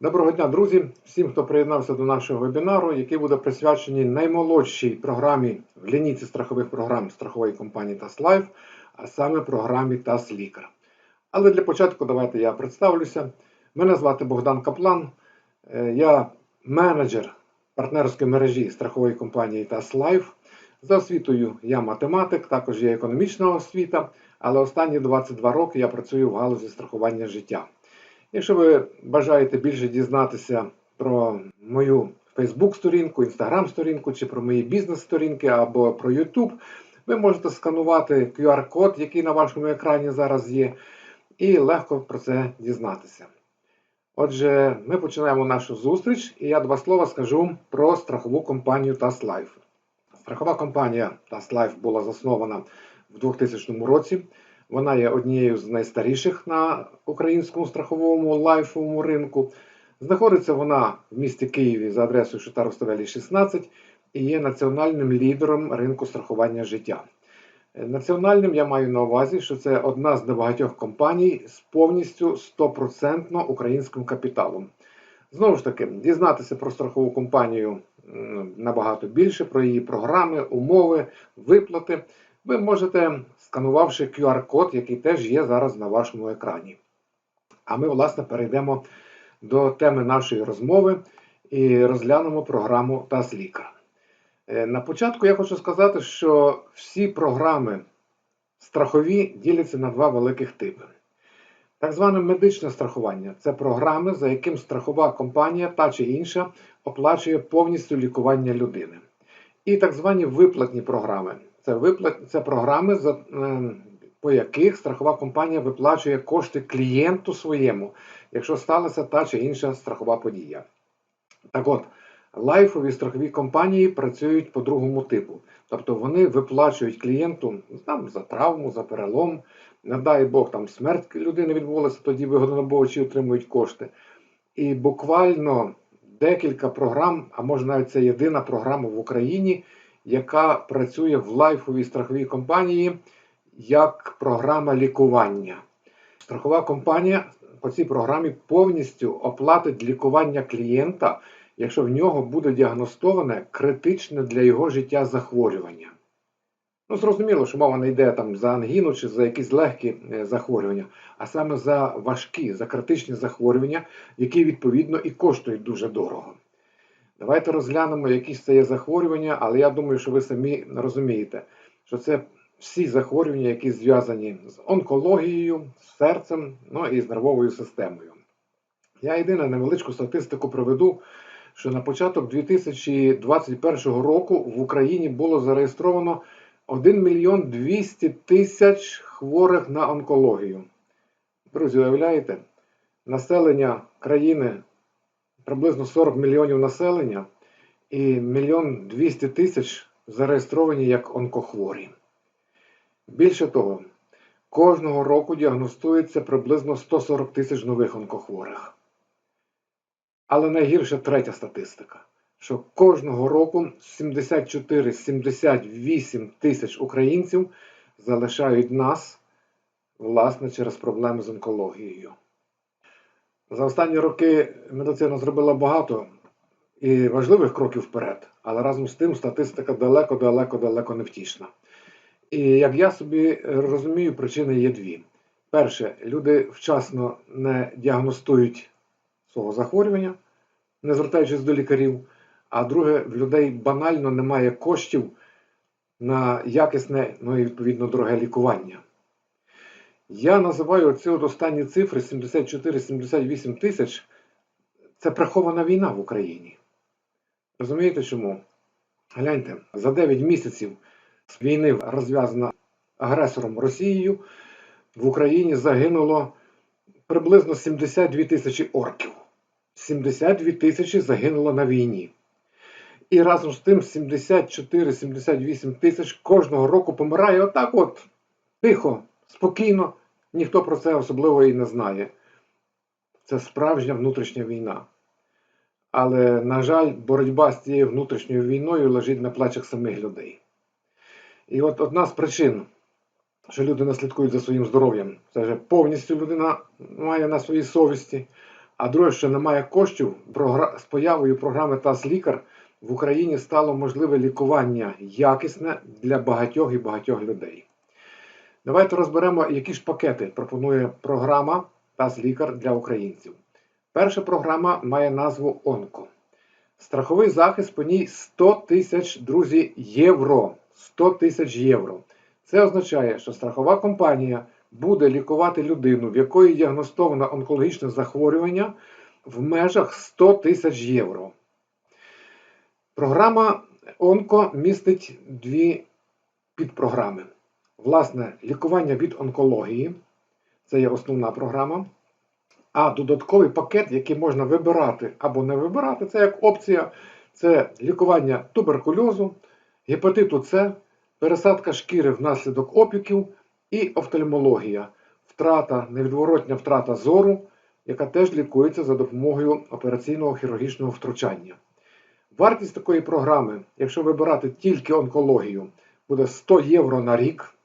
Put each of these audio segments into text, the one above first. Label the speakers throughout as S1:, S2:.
S1: Доброго дня, друзі! Всім, хто приєднався до нашого вебінару, який буде присвячений наймолодшій програмі в лінійці страхових програм страхової компанії TAS Life, а саме програмі TAS Лікар. Але для початку давайте я представлюся. Мене звати Богдан Каплан, Е, я менеджер партнерської мережі страхової компанії TAS Life. За освітою я математик, також є економічна освіта, але останні 22 роки я працюю в галузі страхування життя. Якщо ви бажаєте більше дізнатися про мою Facebook-сторінку, Instagram-сторінку чи про мої бізнес-сторінки або про YouTube, ви можете сканувати QR-код, який на вашому екрані зараз є, і легко про це дізнатися. Отже, ми починаємо нашу зустріч, і я два слова скажу про страхову компанію TAS Life. Страхова компанія TAS Life була заснована в 2000 році. Вона є однією з найстаріших на українському страховому лайфовому ринку. Знаходиться вона в місті Києві за адресою Шутаростовелі 16 і є національним лідером ринку страхування життя. Національним я маю на увазі, що це одна з небагатьох компаній з повністю 100% українським капіталом. Знову ж таки, дізнатися про страхову компанію набагато більше, про її програми, умови, виплати. Ви можете, сканувавши QR-код, який теж є зараз на вашому екрані. А ми, власне, перейдемо до теми нашої розмови і розглянемо програму TAS Лікар. Е, На початку я хочу сказати, що всі програми страхові діляться на два великих типи. Так зване медичне страхування це програми, за яким страхова компанія та чи інша оплачує повністю лікування людини. І так звані виплатні програми. Це, виплат... це програми, за... е, по яких страхова компанія виплачує кошти клієнту своєму, якщо сталася та чи інша страхова подія. Так от, лайфові страхові компанії працюють по другому типу. Тобто вони виплачують клієнту там, за травму, за перелом, не дай Бог, там смерть людини відбулася, тоді вигодонабувачі отримують кошти. І буквально декілька програм, а може навіть це єдина програма в Україні, яка працює в лайфовій страховій компанії як програма лікування. Страхова компанія по цій програмі повністю оплатить лікування клієнта, якщо в нього буде діагностоване критичне для його життя захворювання. Ну, зрозуміло, що мова не йде там за ангіну чи за якісь легкі е, захворювання, а саме за важкі, за критичні захворювання, які відповідно і коштують дуже дорого. Давайте розглянемо, які це є захворювання, але я думаю, що ви самі розумієте, що це всі захворювання, які зв'язані з онкологією, з серцем, ну і з нервовою системою. Я єдине невеличку статистику проведу, що на початок 2021 року в Україні було зареєстровано 1 мільйон 200 тисяч хворих на онкологію. Друзі, уявляєте, населення країни приблизно 40 мільйонів населення і мільйон 200 тисяч зареєстровані як онкохворі. Більше того, кожного року діагностується приблизно 140 тисяч нових онкохворих. Але найгірша третя статистика, що кожного року 74-78 тисяч українців залишають нас, власне, через проблеми з онкологією. За останні роки медицина зробила багато і важливих кроків вперед, але разом з тим статистика далеко-далеко-далеко не втішна. І як я собі розумію, причини є дві. Перше, люди вчасно не діагностують свого захворювання, не звертаючись до лікарів. А друге, в людей банально немає коштів на якісне, ну і відповідно дороге лікування. Я називаю ці останні цифри 74-78 тисяч. Це прихована війна в Україні. Розумієте чому? Гляньте, за 9 місяців війни розв'язана агресором Росією, в Україні загинуло приблизно 72 тисячі орків. 72 тисячі загинуло на війні. І разом з тим 74-78 тисяч кожного року помирає отак от, тихо, спокійно, ніхто про це особливо і не знає. Це справжня внутрішня війна. Але, на жаль, боротьба з цією внутрішньою війною лежить на плечах самих людей. І от одна з причин, що люди не слідкують за своїм здоров'ям, це вже повністю людина має на своїй совісті. А друге, що немає коштів, з появою програми ТАС Лікар в Україні стало можливе лікування якісне для багатьох і багатьох людей. Давайте розберемо, які ж пакети пропонує програма ТАС Лікар для українців. Перша програма має назву ОНКО. Страховий захист по ній 100 тисяч, друзі, євро. 100 тисяч євро. Це означає, що страхова компанія буде лікувати людину, в якої діагностовано онкологічне захворювання в межах 100 тисяч євро. Програма ОНКО містить дві підпрограми. Власне, лікування від онкології це є основна програма. А додатковий пакет, який можна вибирати або не вибирати, це як опція: це лікування туберкульозу, гепатиту С, пересадка шкіри внаслідок опіків і офтальмологія, втрата, невідворотня втрата зору, яка теж лікується за допомогою операційного хірургічного втручання. Вартість такої програми, якщо вибирати тільки онкологію, буде 100 євро на рік.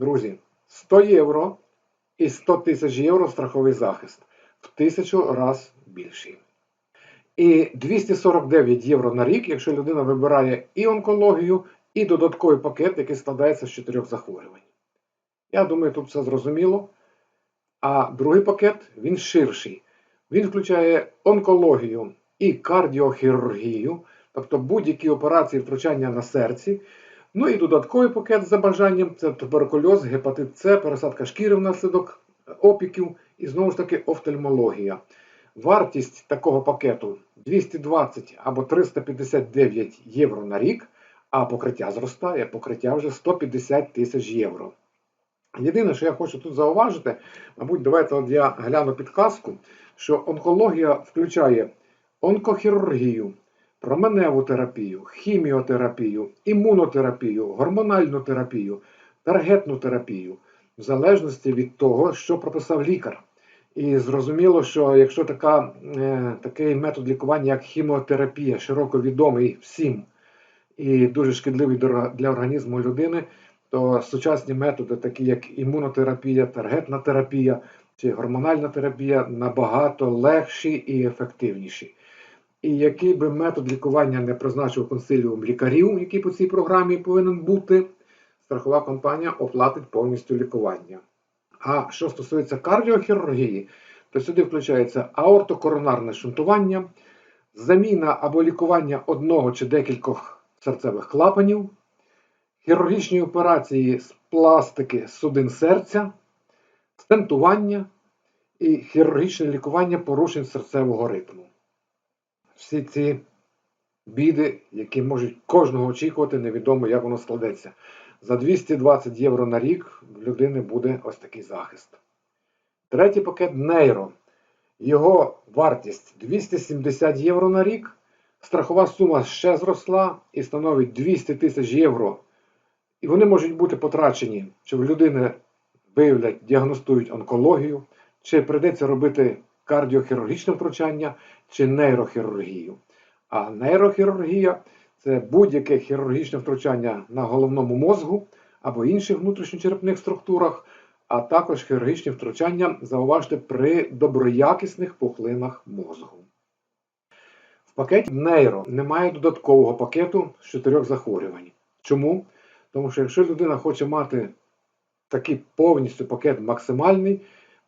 S1: Друзі, 100 євро і 100 тисяч євро страховий захист в тисячу раз більший. І 249 євро на рік, якщо людина вибирає і онкологію, і додатковий пакет, який складається з чотирьох захворювань. Я думаю, тут все зрозуміло. А другий пакет він ширший. Він включає онкологію і кардіохірургію, тобто будь-які операції втручання на серці. Ну і додатковий пакет за бажанням це туберкульоз, гепатит С, пересадка шкіри внаслідок опіків і знову ж таки офтальмологія. Вартість такого пакету 220 або 359 євро на рік, а покриття зростає, покриття вже 150 тисяч євро. Єдине, що я хочу тут зауважити, мабуть, давайте от я гляну підказку, що онкологія включає онкохірургію, променеву терапію, хіміотерапію, імунотерапію, гормональну терапію, таргетну терапію, в залежності від того, що прописав лікар. І зрозуміло, що якщо така, е, такий метод лікування, як хіміотерапія, широко відомий всім і дуже шкідливий для- організму людини, то сучасні методи, такі як імунотерапія, таргетна терапія чи гормональна терапія, набагато легші і ефективніші. І який би метод лікування не призначив консиліум лікарів, який по цій програмі повинен бути, страхова компанія оплатить повністю лікування. А що стосується кардіохірургії, то сюди включається аортокоронарне шунтування, заміна або лікування одного чи декількох серцевих клапанів, хірургічні операції з пластики судин серця, стентування і хірургічне лікування порушень серцевого ритму. Всі ці біди, які можуть кожного очікувати, невідомо, як воно складеться. За 220 євро на рік в людини буде ось такий захист. Третій пакет нейро. Його вартість 270 євро на рік. Страхова сума ще зросла і становить 200 тисяч євро. І вони можуть бути потрачені, чи в людини виявлять, діагностують онкологію, чи прийдеться робити кардіохірургічне втручання, чи нейрохірургію. А нейрохірургія це будь-яке хірургічне втручання на головному мозку або інших внутрішньочерепних структурах, а також хірургічні втручання, зауважте, при доброякісних пухлинах мозку. В пакеті нейро немає додаткового пакету з чотирьох захворювань. Чому? Тому що якщо людина хоче мати такий повністю пакет максимальний,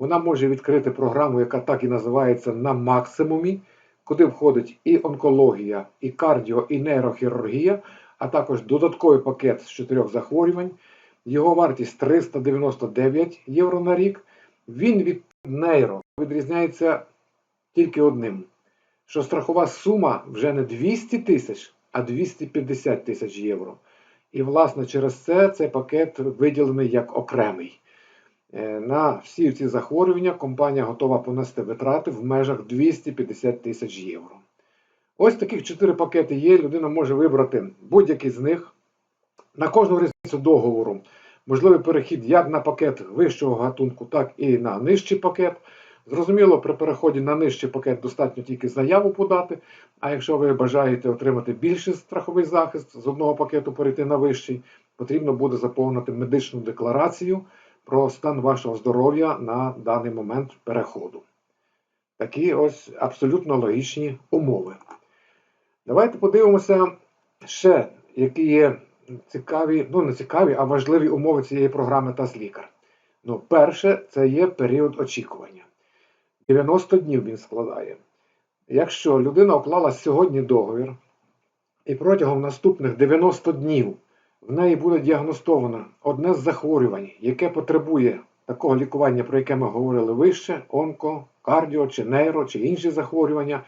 S1: вона може відкрити програму, яка так і називається на максимумі, куди входить і онкологія, і кардіо, і нейрохірургія, а також додатковий пакет з чотирьох захворювань. Його вартість 399 євро на рік. Він від нейро відрізняється тільки одним: що страхова сума вже не 200 тисяч, а 250 тисяч євро. І, власне, через це цей пакет виділений як окремий. Е, На всі ці захворювання компанія готова понести витрати в межах 250 тисяч євро. Ось таких чотири пакети є. Людина може вибрати будь-який з них. На кожну різницю договору можливий перехід як на пакет вищого гатунку, так і на нижчий пакет. Зрозуміло, при переході на нижчий пакет достатньо тільки заяву подати. А якщо ви бажаєте отримати більший страховий захист з одного пакету перейти на вищий, потрібно буде заповнити медичну декларацію про стан вашого здоров'я на даний момент переходу. такі ось абсолютно логічні умови. Давайте подивимося ще, які є цікаві, ну не цікаві, а важливі умови цієї програми «Таз-лікар». Ну, перше, це є період очікування. 90 днів він складає. Якщо людина уклала сьогодні договір, і протягом наступних 90 днів в неї буде діагностовано одне з захворювань, яке потребує такого лікування, про яке ми говорили вище, онко, кардіо чи нейро, чи інші захворювання,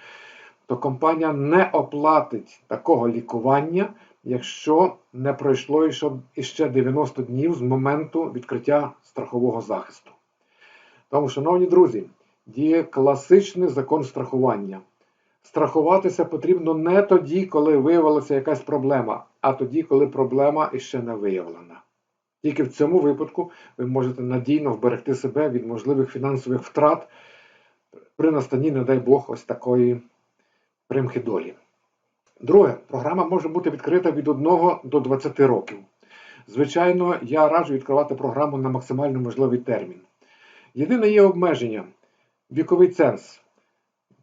S1: то компанія не оплатить такого лікування, якщо не пройшло іще 90 днів з моменту відкриття страхового захисту. Тому, шановні друзі, діє класичний закон страхування. Страхуватися потрібно не тоді, коли виявилася якась проблема, а тоді, коли проблема іще не виявлена. Тільки в цьому випадку ви можете надійно вберегти себе від можливих фінансових втрат при настанні, не дай Бог, ось такої примхи долі. Друге, програма може бути відкрита від 1 до 20 років. Звичайно, я раджу відкривати програму на максимально можливий термін. Єдине є обмеження віковий ценз.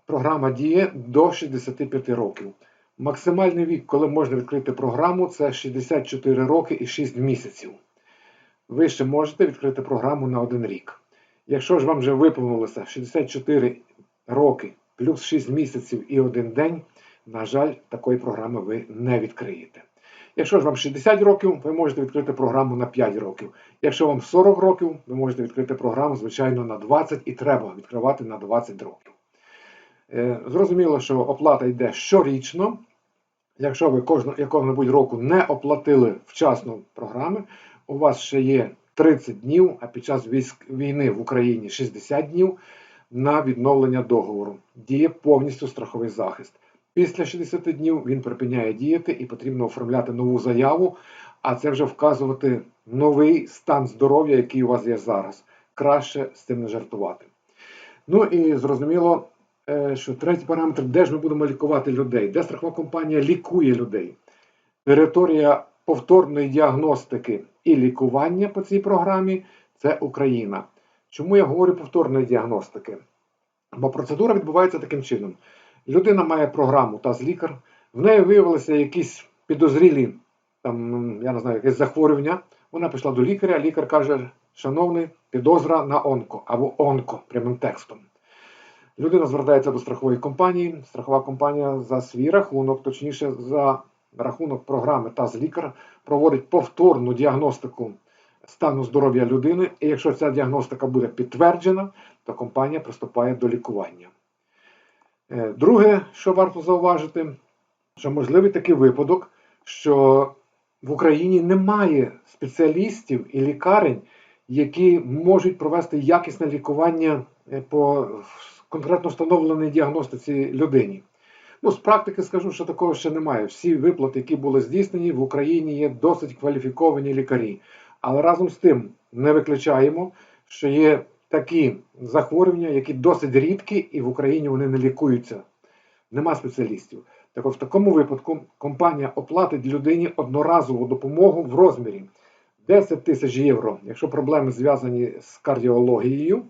S1: Програма діє до 65 років. Максимальний вік, коли можна відкрити програму, це 64 роки і 6 місяців. Ви ще можете відкрити програму на один рік. Якщо ж вам вже виповнилося 64 роки плюс 6 місяців і один день, на жаль, такої програми ви не відкриєте. Якщо ж вам 60 років, ви можете відкрити програму на 5 років. Якщо вам 40 років, ви можете відкрити програму, звичайно, на 20 і треба відкривати на 20 років. Е, зрозуміло, що оплата йде щорічно. Якщо ви якого-небудь року не оплатили вчасно програми, у вас ще є 30 днів, а під час війни в Україні 60 днів на відновлення договору. Діє повністю страховий захист. Після 60 днів він припиняє діяти і потрібно оформляти нову заяву, а це вже вказувати новий стан здоров'я, який у вас є зараз. Краще з цим не жартувати. Ну і зрозуміло, що третій параметр, де ж ми будемо лікувати людей, де страхова компанія лікує людей. Територія повторної діагностики і лікування по цій програмі це Україна. Чому я говорю повторної діагностики? Бо процедура відбувається таким чином. Людина має програму ТАЗ-лікар, в неї виявилися якісь підозрілі, там, я не знаю, якесь захворювання. Вона пішла до лікаря, лікар каже, шановний, підозра на онко або онко прямим текстом. Людина звертається до страхової компанії. Страхова компанія за свій рахунок, точніше, за рахунок програми ТАЗ-лікар, проводить повторну діагностику стану здоров'я людини. І якщо ця діагностика буде підтверджена, то компанія приступає до лікування. Е, друге, що варто зауважити, що можливий такий випадок, що в Україні немає спеціалістів і лікарень, які можуть провести якісне лікування е, по конкретно встановленій діагностиці людині. Ну, з практики скажу, що такого ще немає. Всі виплати, які були здійснені, в Україні є досить кваліфіковані лікарі. Але разом з тим не виключаємо, що є такі захворювання, які досить рідкі, і в Україні вони не лікуються. Нема спеціалістів. Так от в такому випадку компанія оплатить людині одноразову допомогу в розмірі 10 тисяч євро, якщо проблеми зв'язані з кардіологією,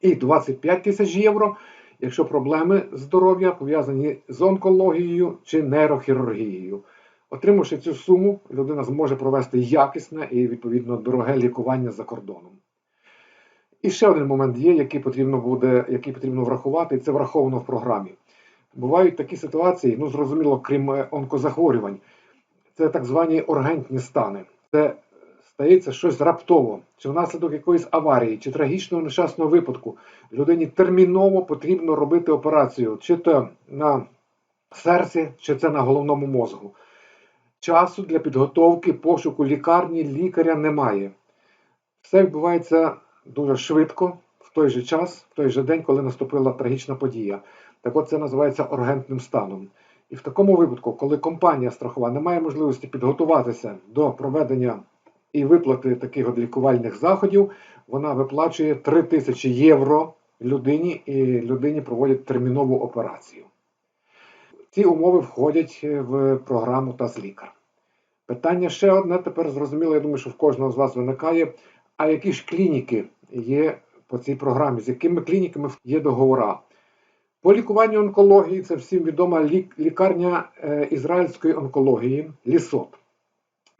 S1: і 25 тисяч євро, якщо проблеми здоров'я пов'язані з онкологією чи нейрохірургією. Отримавши цю суму, людина зможе провести якісне і, відповідно, дороге лікування за кордоном. І ще один момент є, який потрібно буде, який потрібно врахувати, і це враховано в програмі. Бувають такі ситуації, ну зрозуміло, крім е, онкозахворювань, це так звані ургентні стани. Це стається щось раптово, чи внаслідок якоїсь аварії, чи трагічного нещасного випадку. Людині терміново потрібно робити операцію, чи то на серці, чи це на головному мозку. Часу для підготовки пошуку лікарні лікаря немає. Все відбувається дуже швидко, в той же час, в той же день, коли наступила трагічна подія. Так от це називається ургентним станом. І в такому випадку, коли компанія страхова не має можливості підготуватися до проведення і виплати таких от лікувальних заходів, вона виплачує 3 тисячі євро людині, і людині проводять термінову операцію. Ці умови входять в програму ТАЗ-лікар. Питання ще одне, тепер зрозуміло, я думаю, що в кожного з вас виникає. А які ж клініки є по цій програмі, з якими клініками є договора? По лікуванню онкології це всім відома лікарня е, ізраїльської онкології Лісот.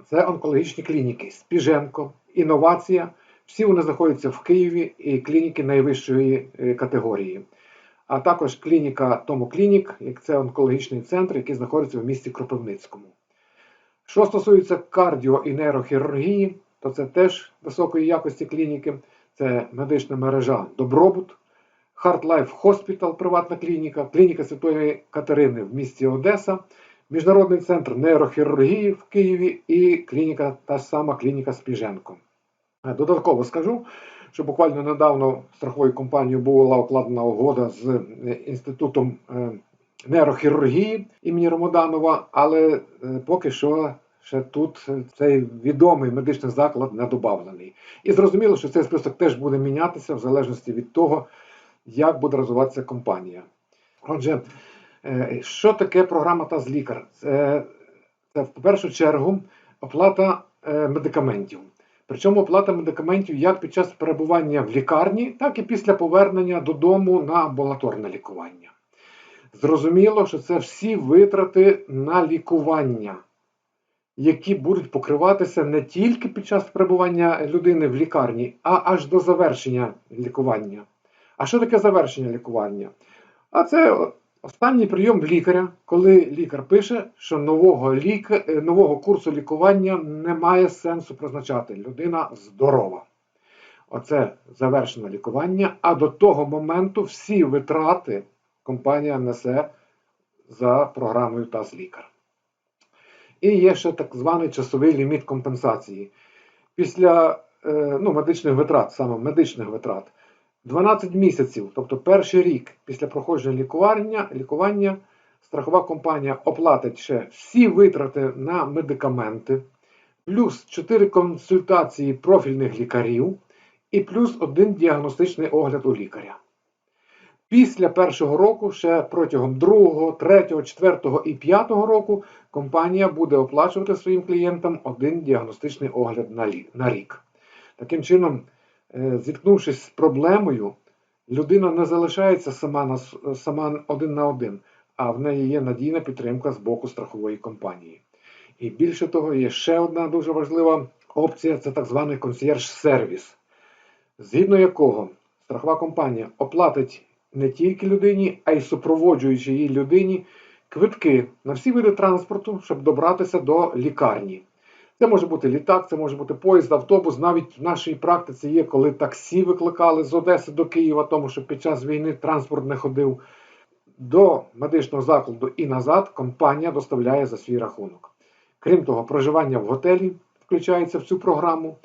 S1: Це онкологічні клініки Спіженко, Інновація. Всі вони знаходяться в Києві і клініки найвищої е, категорії. А також клініка Тому Клінік, як це онкологічний центр, який знаходиться в місті Кропивницькому. Що стосується кардіо і нейрохірургії, то це теж високої якості клініки. Це медична мережа Добробут, Heart Life Hospital, приватна клініка, клініка Святої Катерини в місті Одеса, Міжнародний центр нейрохірургії в Києві і клініка, та ж сама клініка Спіженко. Е, Додатково скажу, що буквально недавно страховою компанією була укладена угода з е, інститутом е, нейрохірургії імені Ромоданова, але поки що ще тут цей відомий медичний заклад не добавлений. І зрозуміло, що цей список теж буде мінятися в залежності від того, як буде розвиватися компанія. Отже, що таке програма «ТАЗ лікар? Це, це в першу чергу оплата е, медикаментів. Причому оплата медикаментів як під час перебування в лікарні, так і після повернення додому на амбулаторне лікування. Зрозуміло, що це всі витрати на лікування, які будуть покриватися не тільки під час перебування людини в лікарні, а аж до завершення лікування. А що таке завершення лікування? А це останній прийом лікаря, коли лікар пише, що нового, ліка, е, нового курсу лікування немає сенсу призначати. Людина здорова. Оце завершено лікування, а до того моменту всі витрати компанія несе за програмою ТАС лікар. І є ще так званий часовий ліміт компенсації. Після е, ну, медичних витрат, саме медичних витрат, 12 місяців, тобто перший рік після проходження лікування, лікування страхова компанія оплатить ще всі витрати на медикаменти, плюс 4 консультації профільних лікарів і плюс один діагностичний огляд у лікаря. Після першого року, ще протягом другого, третього, четвертого і п'ятого року, компанія буде оплачувати своїм клієнтам один діагностичний огляд на рік. Таким чином, зіткнувшись з проблемою, людина не залишається сама, на, сама один на один, а в неї є надійна підтримка з боку страхової компанії. І більше того, є ще одна дуже важлива опція це так званий консьєрж-сервіс, згідно якого страхова компанія оплатить не тільки людині, а й супроводжуючи її людині квитки на всі види транспорту, щоб добратися до лікарні. Це може бути літак, це може бути поїзд, автобус. Навіть в нашій практиці є, коли таксі викликали з Одеси до Києва, тому що під час війни транспорт не ходив. До медичного закладу і назад компанія доставляє за свій рахунок. Крім того, проживання в готелі включається в цю програму.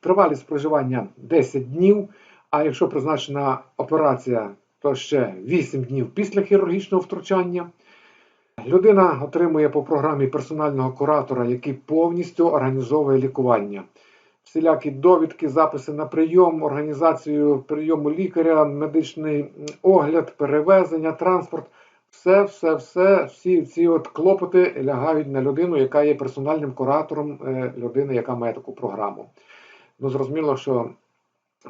S1: Тривалість, проживання 10 днів, а якщо призначена операція, то ще 8 днів після хірургічного втручання. Людина отримує по програмі персонального куратора, який повністю організовує лікування. Всілякі довідки, записи на прийом, організацію прийому лікаря, медичний огляд, перевезення, транспорт. Все, все, все, всі ці от клопоти лягають на людину, яка є персональним куратором е, людини, яка має таку програму. Ну, зрозуміло, що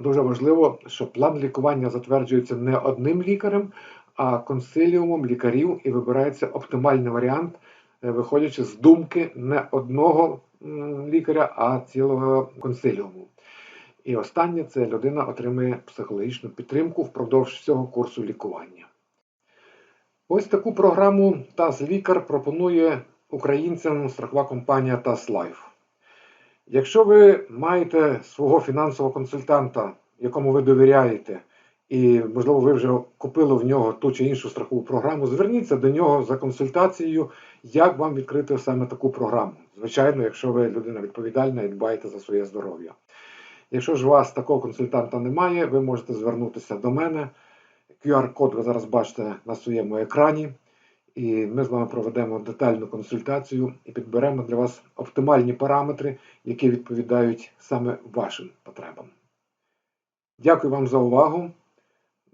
S1: дуже важливо, що план лікування затверджується не одним лікарем, а консиліумом лікарів і вибирається оптимальний варіант, е, виходячи з думки не одного лікаря, а цілого консиліуму. І останнє це людина отримує психологічну підтримку впродовж всього курсу лікування. Ось таку програму ТАС Лікар пропонує українцям страхова компанія ТАС Лайф. Якщо ви маєте свого фінансового консультанта, якому ви довіряєте, і, можливо, ви вже купили в нього ту чи іншу страхову програму, зверніться до нього за консультацією, як вам відкрити саме таку програму. Звичайно, якщо ви людина відповідальна і дбаєте за своє здоров'я. Якщо ж у вас такого консультанта немає, ви можете звернутися до мене. QR-код ви зараз бачите на своєму екрані, і ми з вами проведемо детальну консультацію і підберемо для вас оптимальні параметри, які відповідають саме вашим потребам. Дякую вам за увагу.